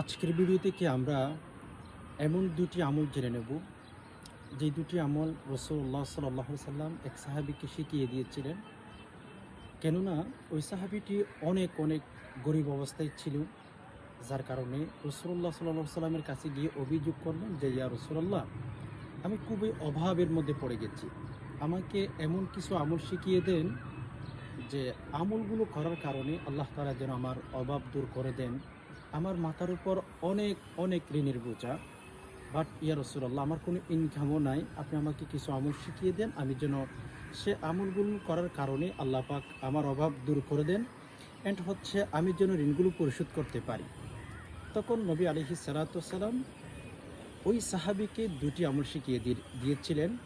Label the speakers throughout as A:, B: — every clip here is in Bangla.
A: আজকের ভিডিও থেকে আমরা এমন দুটি আমল জেনে নেব। যে দুটি আমল রসুল্লাহ সাল্লাহ সাল্লাম এক সাহাবিকে শিখিয়ে দিয়েছিলেন। কেননা, ওই সাহাবিটি অনেক অনেক গরিব অবস্থায় ছিল। যার কারণে রসুল্লাহ সাল্লাহ সাল্লামের কাছে গিয়ে অভিযোগ করলেন যে, ইয়া রসুল্লাহ আমি খুবই অভাবের মধ্যে পড়ে গেছি। আমাকে এমন কিছু আমল শিখিয়ে দেন যে, আমলগুলো করার কারণে আল্লাহ তালা যেন আমার অভাব দূর করে দেন। আমার মাথার উপর অনেক অনেক ঋণের বোঝা। বাট ইয়া রসুল্লাহ আমার কোনো ইনকামও নাই। আপনি আমাকে কিছু আমল শিখিয়ে দেন, আমি যেন সে আমলগুলো করার কারণে আল্লাহ পাক আমার অভাব দূর করে দেন। অ্যান্ড হচ্ছে আমি যেন ঋণগুলো পরিশোধ করতে পারি। তখন নবী আলহি সালাতাম ওই সাহাবিকে দুটি আমল শিখিয়ে দিয়ে- দিয়েছিলেন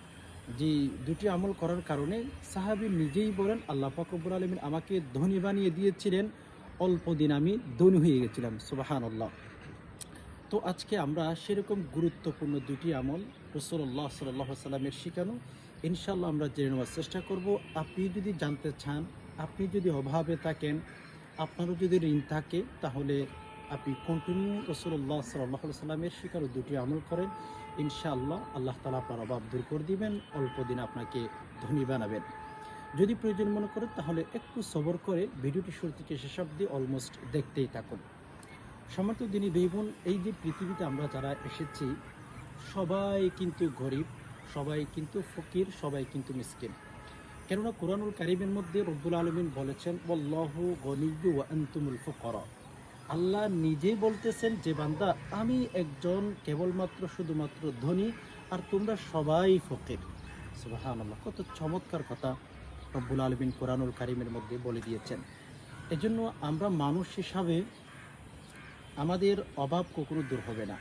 A: যে দুটি আমল করার কারণে সাহাবি নিজেই বলেন, আল্লাহ পাকবুর আলমিন আমাকে ধনী বানিয়ে দিয়েছিলেন। অল্প দিন আমি ধনী হয়ে গেছিলাম সুবাহান আল্লাহ তো আজকে আমরা সেরকম গুরুত্বপূর্ণ দুটি আমল রসুল্লাহ সাল্লাহ সাল্লামের শিখানো ইনশাল্লাহ আমরা জেনে নেওয়ার চেষ্টা করব। আপনি যদি জানতে চান, আপনি যদি অভাবে থাকেন, আপনারও যদি ঋণ থাকে, তাহলে আপনি কন্টিনিউ রসুল্লাহ সাল্লাহ সাল্লামের শিকারও দুটি আমল করেন। ইনশাআল্লাহ আল্লাহ তালা আপনার অভাব দূর করে দিবেন, অল্প দিন আপনাকে ধনী বানাবেন। যদি প্রয়োজন মনে করেন, তাহলে একটু সবর করে ভিডিওটি শুরু থেকে শেষ অব্দি অলমোস্ট দেখতেই থাকুন। সমর্থ দিনী বেগুন এই যে পৃথিবীতে আমরা যারা এসেছি, সবাই কিন্তু গরিব, সবাই কিন্তু ফকির, সবাই কিন্তু মিসকিন। কেননা কোরআনুল কারিমের মধ্যে রব্বুল আলমিন বলেছেন গনিজু আন্তুমুল ফকরা আল্লাহ নিজেই বলতেছেন, যে বান্দা, আমি একজন কেবলমাত্র শুধুমাত্র ধনী, আর তোমরা সবাই ফকির। আল্লাহ কত চমৎকার কথা। রব্বুল আলমিন কোরআনুল কারিমের মধ্যে বলে দিয়েছেন। এজন্য আমরা মানুষ হিসাবে আমাদের অভাব কখনো দূর হবে না।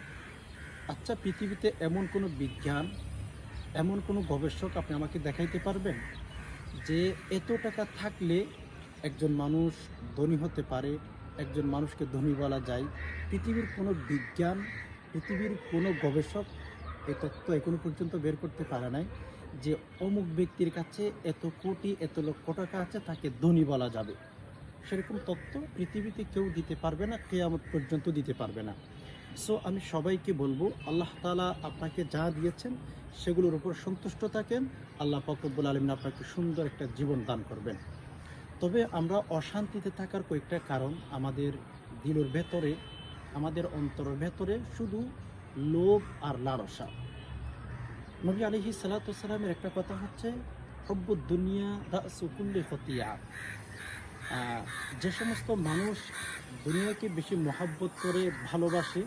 A: আচ্ছা পৃথিবীতে এমন কোনো বিজ্ঞান, এমন কোনো গবেষক আপনি আমাকে দেখাইতে পারবেন যে এত টাকা থাকলে একজন মানুষ ধনী হতে পারে, একজন মানুষকে ধনী বলা যায়? পৃথিবীর কোনো বিজ্ঞান, পৃথিবীর কোনো গবেষক এই তথ্য এখনও পর্যন্ত বের করতে পারে নাই। যে অমুক ব্যক্তির কাছে এত কোটি, এত লক্ষ টাকা আছে, তাকে ধনী বলা যাবে। সেরকম তত্ত্ব পৃথিবীতে কেউ দিতে পারবে না, কেয়ামত পর্যন্ত দিতে পারবে না। সো আমি সবাইকে বলব, আল্লাহ তালা আপনাকে যা দিয়েছেন, সেগুলোর উপর সন্তুষ্ট থাকেন। আল্লাহ ফকরবুল আলমিন আপনাকে সুন্দর একটা জীবন দান করবেন। তবে আমরা অশান্তিতে থাকার কয়েকটা কারণ আমাদের দিলের ভেতরে, আমাদের অন্তরের ভেতরে শুধু লোভ আর লালসা। নবী আলহি সালাতামের একটা কথা হচ্ছে হব্বুদ দুনিয়া দা সুকুল্লি খতিয়া যে সমস্ত মানুষ দুনিয়াকে বেশি মহাব্বত করে, ভালোবাসে,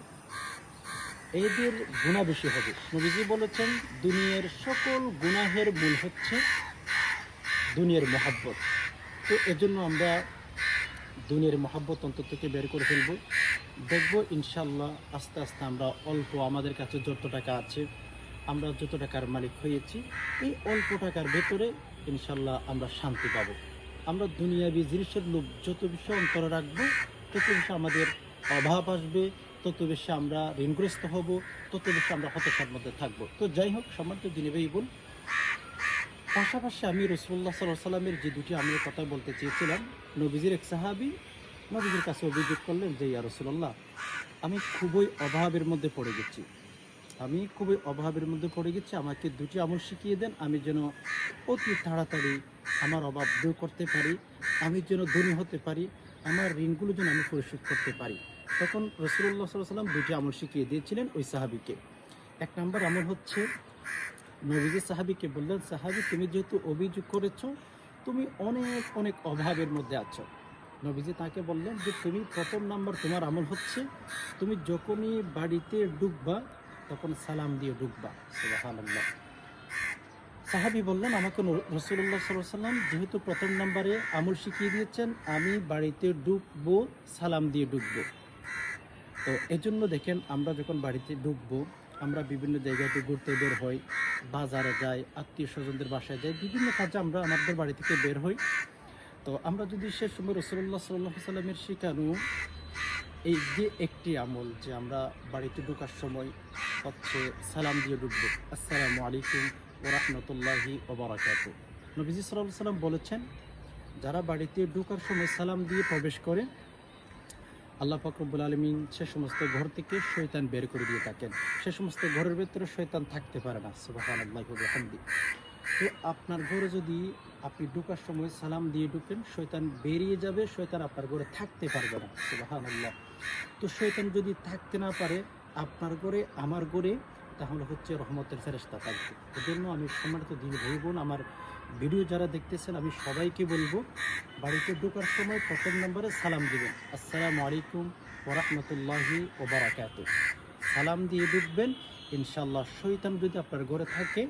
A: এদের গুণা বেশি হবে। নবীজি বলেছেন, দুনিয়ার সকল গুনাহের মূল হচ্ছে দুনিয়ার মহাব্বত। তো এজন্য আমরা দুনিয়ার মহাব্বত অন্তর থেকে বের করে ফেলব। দেখব ইনশাল্লাহ আস্তে আস্তে আমরা অল্প আমাদের কাছে যত টাকা আছে আমরা যত টাকার মালিক হয়েছি, এই অল্প টাকার ভেতরে ইনশাল্লাহ আমরা শান্তি পাবো। আমরা দুনিয়াবি জিনিসের লোভ যত বেশি অন্তরে রাখব, তত বেশি আমাদের অভাব আসবে, তত বেশি আমরা ঋণগ্রস্ত হব, তত বেশি আমরা হতাশার মধ্যে থাকব। তো যাই হোক, সম্মানিত দিনে বোন, পাশাপাশি আমি রসুল্লাহ সাল্লাহ সাল্লামের যে দুটি আমি কথা বলতে চেয়েছিলাম, নবীজির এক সাহাবি নবীজির কাছে অভিযোগ করলেন যে, ইয়া রসুল্লাহ আমি খুবই অভাবের মধ্যে পড়ে গেছি। আমি খুবই অভাবের মধ্যে পড়ে গেছি, আমাকে দুটি আমল শিখিয়ে দেন, আমি যেন অতি তাড়াতাড়ি আমার অভাব দূর করতে পারি, আমি যেন ধনী হতে পারি, আমার ঋণগুলো যেন আমি পরিশোধ করতে পারি। তখন রসুল্লাহ সাল্লাহ সাল্লাম দুটি আমল শিখিয়ে দিয়েছিলেন ওই সাহাবিকে। এক নম্বর আমল হচ্ছে, নবীজি সাহাবিকে বললেন, সাহাবি, তুমি যেহেতু অভিযোগ করেছ, তুমি অনেক অনেক অভাবের মধ্যে আছো। নবীজি তাকে বললেন যে, তুমি প্রথম নাম্বার তোমার আমল হচ্ছে, তুমি যখনই বাড়িতে ডুববা তখন সালাম দিয়ে ডুববা, সুবহানাল্লাহ। সাহাবি বললেন, আমাকে রসুল্লাহ সাল্লাম যেহেতু প্রথম নাম্বারে আমল শিখিয়ে দিয়েছেন, আমি বাড়িতে ডুববো, সালাম দিয়ে ডুববো। তো এজন্য দেখেন, আমরা যখন বাড়িতে ডুববো, আমরা বিভিন্ন জায়গাতে ঘুরতে বের হই, বাজারে যাই আত্মীয় স্বজনদের বাসায় যাই, বিভিন্ন কাজে আমরা আমাদের বাড়ি থেকে বের হই। তো আমরা যদি সে সময় রসুল্লাহ সাল্লাহ সাল্লামের শেখানো এই যে একটি আমল যে আমরা বাড়িতে ঢোকার সময় হচ্ছে সালাম দিয়ে ঢুকবো। আসসালামু আলাইকুম ওরহমতুল্লাহি ওবরাকাত নবীজি সাল্লাহ সাল্লাম বলেছেন, যারা বাড়িতে ঢোকার সময় সালাম দিয়ে প্রবেশ করে আল্লাহ ফাকরবুল আলমিন সে সমস্ত ঘর থেকে শৈতান বের করে দিয়ে থাকেন। সে সমস্ত ঘরের ভেতরে শৈতান থাকতে পারে না সুবাহান তো আপনার ঘরে যদি আপনি ঢুকার সময় সালাম দিয়ে ঢুকেন শৈতান বেরিয়ে যাবে শৈতান আপনার ঘরে থাকতে পারবে না সুবাহান তো শৈতান যদি থাকতে না পারে আপনার ঘরে, আমার ঘরে, তাহলে হচ্ছে রহমতের ফেরেস্তা থাকবে। এজন্য আমি সম্মানিত দিন ভাই বোন, আমার ভিডিও যারা দেখতেছেন, আমি সবাইকে বলব, বাড়িতে ঢোকার সময় প্রথম নম্বরে সালাম দিবেন। আসসালামু আলাইকুম ওরহমতুল্লাহি ওবরাকাত সালাম দিয়ে ঢুকবেন ইনশাল্লাহ শৈতান যদি আপনার ঘরে থাকে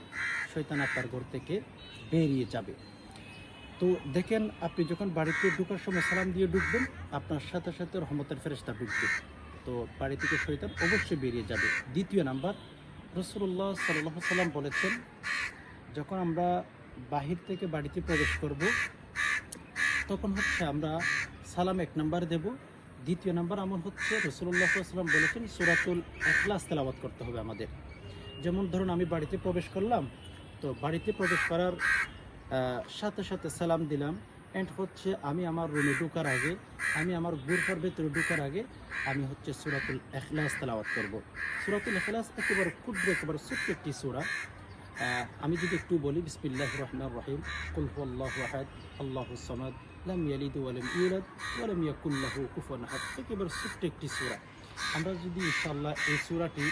A: শৈতান আপনার ঘর থেকে বেরিয়ে যাবে। তো দেখেন, আপনি যখন বাড়িতে ঢোকার সময় সালাম দিয়ে ঢুকবেন, আপনার সাথে সাথে রহমতের ফেরেস্তা ঢুকবে। তো বাড়ি থেকে শৈতান অবশ্যই বেরিয়ে যাবে। দ্বিতীয় নাম্বার রসুল্লাহ সাল্লাহ সাল্লাম বলেছেন, যখন আমরা বাহির থেকে বাড়িতে প্রবেশ করব, তখন হচ্ছে আমরা সালাম এক নাম্বার দেব। দ্বিতীয় নাম্বার আমল হচ্ছে রসুল্লাহ সাল্লাম বলেছেন, সুরাতুল এখলাস তেলাওয়াত করতে হবে আমাদের। যেমন ধরুন আমি বাড়িতে প্রবেশ করলাম, তো বাড়িতে প্রবেশ করার সাথে সাথে সালাম দিলাম। অ্যান্ড হচ্ছে আমি আমার রুমে ঢোকার আগে, আমি আমার গুরফার ভেতরে ঢোকার আগে আমি হচ্ছে সুরাতুল এখলাস তেলাওয়াত করব। সুরাতুল এখলাস একেবারে ক্ষুদ্র, একেবারে ছোট্ট একটি সুরা। আমি যদি একটু বলি বিসমিল্লাহ রহমান রহিম। কুল আল্লাহ আল্লাহ সামাদ, লাম ইয়ালিদ ওয়ালাম ইউলাদ ওয়ালাম কুফুয়ান আহাদ। একেবারে ছোট্ট একটি সূরা। আমরা যদি ইনশাআল্লাহ এই সূরাটি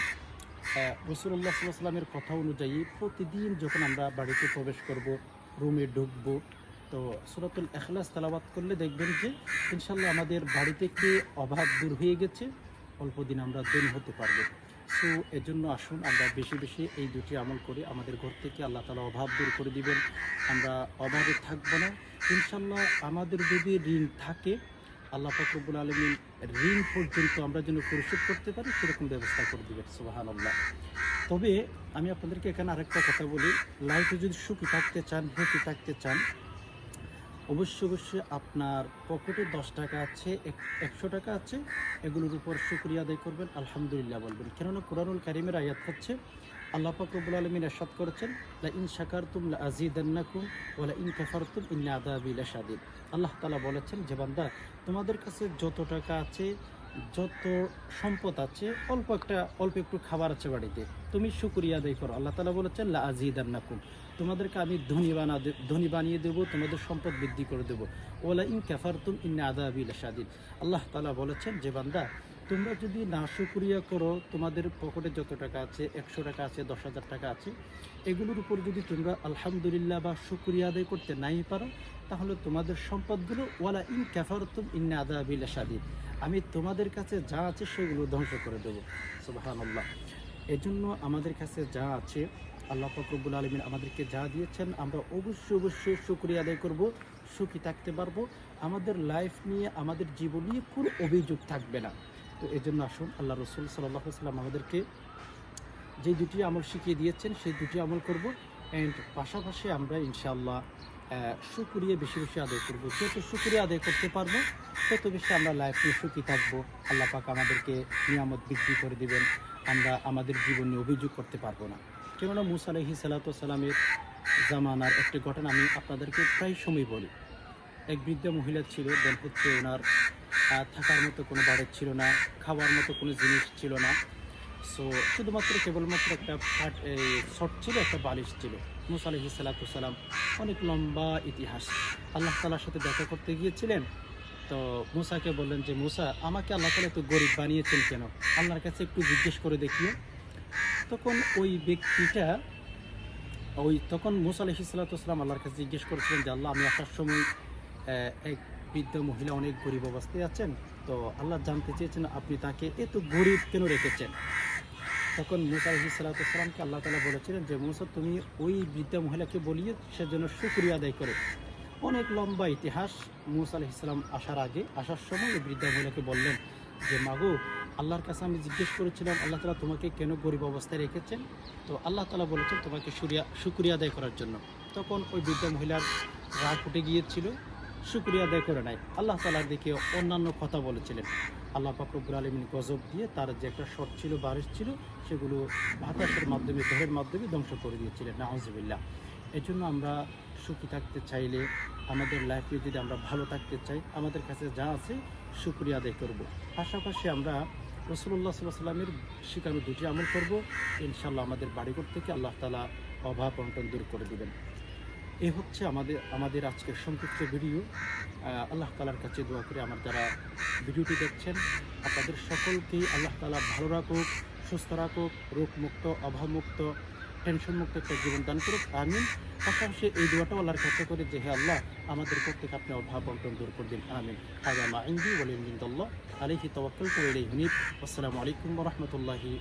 A: রসুল্লাহ সাল্লাহ সাল্লামের কথা অনুযায়ী প্রতিদিন যখন আমরা বাড়িতে প্রবেশ করব, রুমে ঢুকব তো সুরাতুল এখলাস তালাবাত করলে দেখবেন যে ইনশাল্লাহ আমাদের বাড়ি থেকে অভাব দূর হয়ে গেছে, অল্প দিন আমরা দিন হতে পারব। সো এজন্য আসুন আমরা বেশি বেশি এই দুটি আমল করি আমাদের ঘর থেকে আল্লাহ তালা অভাব দূর করে দিবেন। আমরা অভাবে থাকব না। ইনশাল্লাহ আমাদের যদি ঋণ থাকে, আল্লাহ ফকরবুল আলমী ঋণ পর্যন্ত আমরা যেন পরিশোধ করতে পারি, সেরকম ব্যবস্থা করে দিবেন। সুবাহান আল্লাহ তবে আমি আপনাদেরকে এখানে আরেকটা কথা বলি, লাইফে যদি সুখী থাকতে চান হ্যাপি থাকতে চান অবশ্যই অবশ্যই আপনার পকেটে দশ টাকা আছে, এক- একশো টাকা আছে, এগুলোর উপর শুক্রিয়া আদায় করবেন, আলহামদুলিল্লাহ বলবেন। কেননা কোরআনুল কারিমের আয়াত হচ্ছে, আল্লাহ পাকবুল আলমিন এরশাদ করেছেন লা ইন শাকারতুম লা আজিদান্নাকুম ওয়ালা ইন কাফারতুম ইন্না আদাবি সাদিদ আল্লাহ তালা বলেছেন, যে বান্দা, তোমাদের কাছে যত টাকা আছে যত সম্পদ আছে, অল্প একটা, অল্প একটু খাবার আছে বাড়িতে। তুমি শুকরিয়া আদায় করো। আল্লাহ তালা বলেছেন, লা আজিদান্নাকুম তোমাদেরকে আমি ধনী বানা ধনী বানিয়ে দেবো, তোমাদের সম্পদ বৃদ্ধি করে দেবো। ওলা ইন কাফারতুম ইন্না আদাবি লাশাদিদ। আল্লাহ তালা বলেছেন, যে বান্দা, তোমরা যদি না শুক্রিয়া করো, তোমাদের পকেটে যত টাকা আছে, একশো টাকা আছে, দশ হাজার টাকা আছে, এগুলোর উপর যদি তোমরা আলহামদুলিল্লাহ বা শুক্রিয়া আদায় করতে নাই পারো তাহলে তোমাদের সম্পদগুলো, ওয়ালা ইন ক্যাফারতুম ইন্না আদাবিল সাদিদ আমি তোমাদের কাছে যা আছে সেগুলো ধ্বংস করে দেবো। সুবাহান্লাহ এজন্য আমাদের কাছে যা আছে, আল্লাহ ফকরবুল আলমিন আমাদেরকে যা দিয়েছেন, আমরা অবশ্যই অবশ্যই শুক্রিয়া আদায় করব, সুখী থাকতে পারব। আমাদের লাইফ নিয়ে, আমাদের জীবন নিয়ে কোনো অভিযোগ থাকবে না। তো এই জন্য আসুন, আল্লাহ রসুল সাল্লাহ সাল্লাম আমাদেরকে যে দুটি আমল শিখিয়ে দিয়েছেন, সেই দুটি আমল করব। অ্যান্ড পাশাপাশি আমরা ইনশাআল্লাহ শুকরিয়া বেশি বেশি আদায় করব। যত শুকরিয়া আদায় করতে পারব, তত বেশি আমরা লাইফ নিয়ে সুখী থাকব। আল্লাহ পাক আমাদেরকে নিয়ামত বৃদ্ধি করে দিবেন। আমরা আমাদের জীবনে অভিযোগ করতে পারব না। কেননা মুসা আলহি সালাতামের জামানার একটি ঘটনা আমি আপনাদেরকে প্রায় সময় বলি। এক বৃদ্ধা মহিলা ছিল, দেন হচ্ছে ওনার থাকার মতো কোনো বাড়ি ছিল না, খাওয়ার মতো কোনো জিনিস ছিল না। সো শুধুমাত্র কেবলমাত্র একটা শট ছিল, একটা বালিশ ছিল। মুসা আলহি সালাতাম অনেক লম্বা ইতিহাস। আল্লাহ তালার সাথে দেখা করতে গিয়েছিলেন। তো মুসাকে বললেন যে, মুসা, আমাকে আল্লাহ তালা একটু গরিব বানিয়েছেন কেন? আল্লাহর কাছে একটু জিজ্ঞেস করে দেখিও তখন ওই ব্যক্তিটা, ওই তখন মুসা আলহি সাল্লাতাম আল্লাহর কাছে জিজ্ঞেস করেছিলেন যে, আল্লাহ, আমি আসার সময় এক বৃদ্ধ মহিলা অনেক গরিব অবস্থায় আছেন। তো আল্লাহ জানতে চেয়েছেন আপনি তাকে এত গরিব কেন রেখেছেন? তখন মুসা আলহি সাল্লাতামকে আল্লাহ তালা বলেছিলেন যে, মুসা, তুমি ওই বৃদ্ধা মহিলাকে বলিয়ে সে যেন শুক্রিয়া আদায় করে। অনেক লম্বা ইতিহাস মুসা আলহি ইসলাম আসার আগে, আসার সময় ওই বৃদ্ধা মহিলাকে বললেন যে, মাগো, আল্লাহর কাছে আমি জিজ্ঞেস করেছিলাম, আল্লাহ তালা তোমাকে কেন গরিব অবস্থায় রেখেছেন? তো আল্লাহ তালা বলেছেন তোমাকে সুরিয়া শুক্রিয়া আদায় করার জন্য। তখন ওই বৃদ্ধা মহিলার রাগ উঠে গিয়েছিল, শুক্রিয়া আদায় করে নাই। আল্লাহ তালার দিকে অন্যান্য কথা বলেছিলেন। আল্লাহ ফাকরুল আলমিন গজব দিয়ে তার যে একটা শট ছিল, বারিশ ছিল, সেগুলো বাতাসের মাধ্যমে ঝড়ের মাধ্যমে ধ্বংস করে দিয়েছিলেন নাহজবিল্লাহ এই জন্য আমরা সুখী থাকতে চাইলে, আমাদের লাইফে যদি আমরা ভালো থাকতে চাই, আমাদের কাছে যা আছে, শুক্রিয়া আদায় করব। পাশাপাশি আমরা রসুল্লাহ সাল্লাহ সাল্লামের শিখানো দুটি আমল করব। ইনশাল্লাহ আমাদের বাড়িঘর থেকে আল্লাহ তালা অভাব অন্টন দূর করে দেবেন। এ হচ্ছে আমাদের আমাদের আজকের সংক্ষিপ্ত ভিডিও। আল্লাহ তালার কাছে দোয়া করে আমার যারা ভিডিওটি দেখছেন, আপনাদের সকলকেই আল্লাহ তালা ভালো রাখুক, সুস্থ রাখুক, রোগমুক্ত, অভাবমুক্ত টেনশন মুক্ত একটা জীবন দান করুক, আমিন। পাশাপাশি এই দোয়াটাও আল্লাহর কাছে করে যে, হে আল্লাহ, আমাদের প্রত্যেক আপনি অভাব অন্টন দূর করে দিন, আমিন। হাজা মা ইন্দি ওয়ালিন আলাইহি তাওয়াক্কালতু ওয়া আসসালামু আলাইকুম রাহমাতুল্লাহি